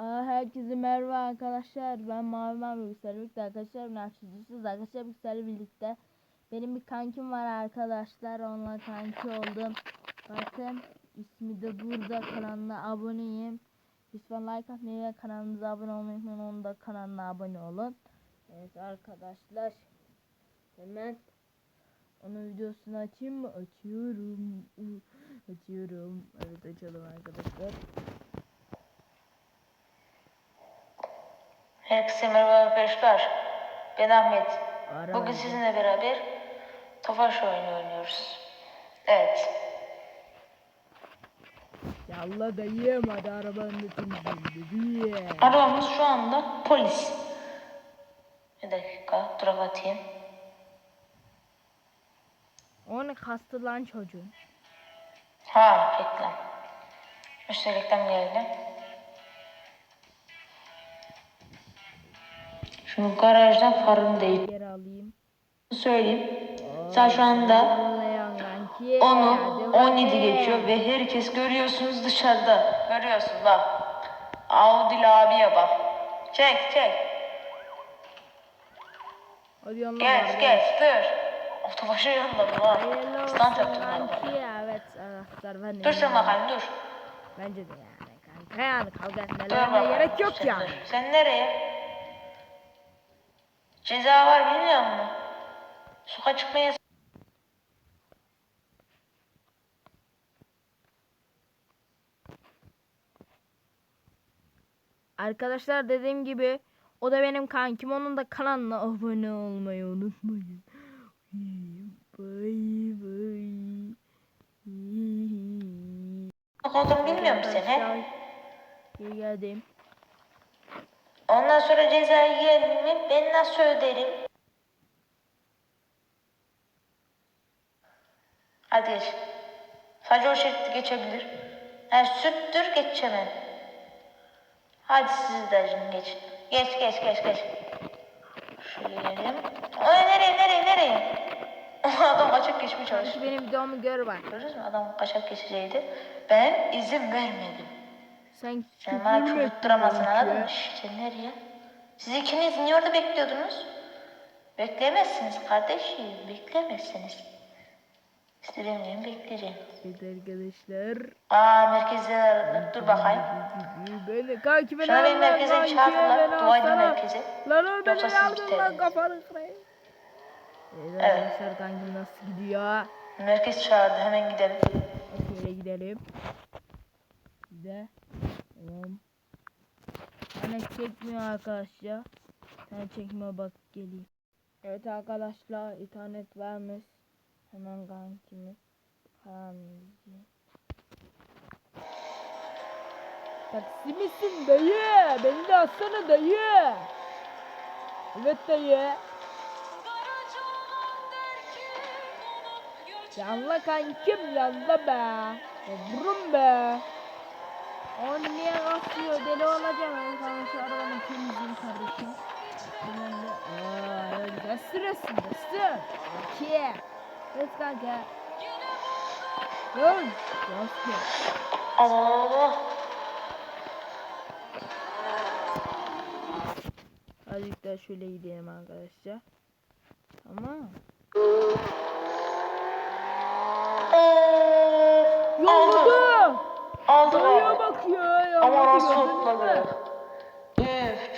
Herkese merhaba arkadaşlar. Ben Mavi Mavi Bilgisayar birlikte arkadaşlar. Ben Akşacısız arkadaşlar Bilgisayar'la birlikte. Benim bir kankim var arkadaşlar. Onunla kanki oldum. Bakın ismi de burada. Kanalına aboneyim. Lütfen like atmayı ve kanalımıza abone olmayı unutmayın. Onun da kanalına abone olun. Evet arkadaşlar. Hemen onun videosunu açayım mı? Açıyorum. Açıyorum. Evet açalım arkadaşlar. Herkese merhaba arkadaşlar. Ben Ahmet. Ara Bugün sizinle beraber Tofaş oyunu oynuyoruz. Evet. Yallah dayım hadi arabanın içinde. Arabamız şu anda polis. Bir dakika durak atayım. Onu kastı lan çocuğun. Ha reklam. İşte reklam geldi. Şunu garajdan farını değil. Geri alayım. Söyleyeyim. Sen şu anda. 10'u 17 geçiyor ve herkes görüyorsunuz dışarıda. Görüyorsun bak. Audi abiye bak. Çek çek. Hadi yanına Geç geç dur. Otobaşı yanladım ha. Stand yaptım ben. Evet arkadaşlar ben de. Dur sen bakayım dur. Bence de yani kanka yani kavga etmelerine gerek yok dur. Sen nereye? Ceza var bilmiyor musun? Sokağa çıkmaya Arkadaşlar dediğim gibi o da benim kankim. Onun da kanalına abone olmayı unutmayın. Bay bay. Kodum bilmiyor musun sen he? Arkadaşlar, iyi geldim. Ondan sonra cezayı yiyelim mi? Ben nasıl öderim? Hadi geç. Sadece o şekilde geçebilir. Yani süttür geçemem. Hadi siz de acım geçin. Geç geç geç geç. Şöyle gelelim. Ay nereye nereye nereye? Adam kaçak geçmeye. Kanki benim videomu gör bak. Gördünüz mü? Adam kaçak geçeceğiydi. Ben izin vermedim. Sen Sen bana küfür ettin anladın mı? Şşş, sen nereye? Siz ikiniz niye orada bekliyordunuz? Beklemezsiniz kardeşim. Beklemezsiniz. İstediğim gibi bekleyeceğim. Evet arkadaşlar. Aa merkeze dur bakayım. Beni kanki beni Şuna al lan merkeze kanki, çağırdılar. beni Dua edin merkeze. Lan o beni Yoksa sizi aldın lan kafanı kırayım. Evet arkadaşlar kankim nasıl gidiyor? Merkez çağırdı hemen gidelim. Şöyle gidelim. Bir de tamam. Hani çekmiyor arkadaşlar. Sen çekmiyor bak geleyim. Evet arkadaşlar internet vermiş. Hemen kankimiz. Kankimizi. Taksi misin dayı? Beni de alsana dayı. Evet dayı. Yanla kankim yanla be. Yavrum be. O niye kasıyor deli olacağım ben şu arabanın temizliğini kardeşim. Hemen de aaa güzel sürüyorsun dostum. Okey. Evet kanka. Dur. Dostum. Allah Azıcık daha şöyle gidelim arkadaşlar. Tamam.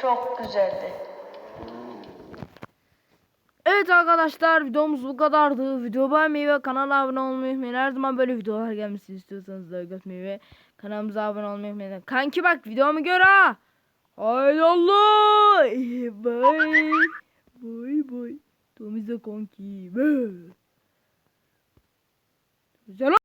Çok güzeldi. Evet arkadaşlar videomuz bu kadardı. Video beğenmeyi ve kanala abone olmayı unutmayın. Her zaman böyle videolar gelmesini istiyorsanız like atmayı ve kanalımıza abone olmayı unutmayın. Kanki bak videomu gör ha. Haydi Allah. Bye. Bye bye. Tomize kanki. Bye. Güzel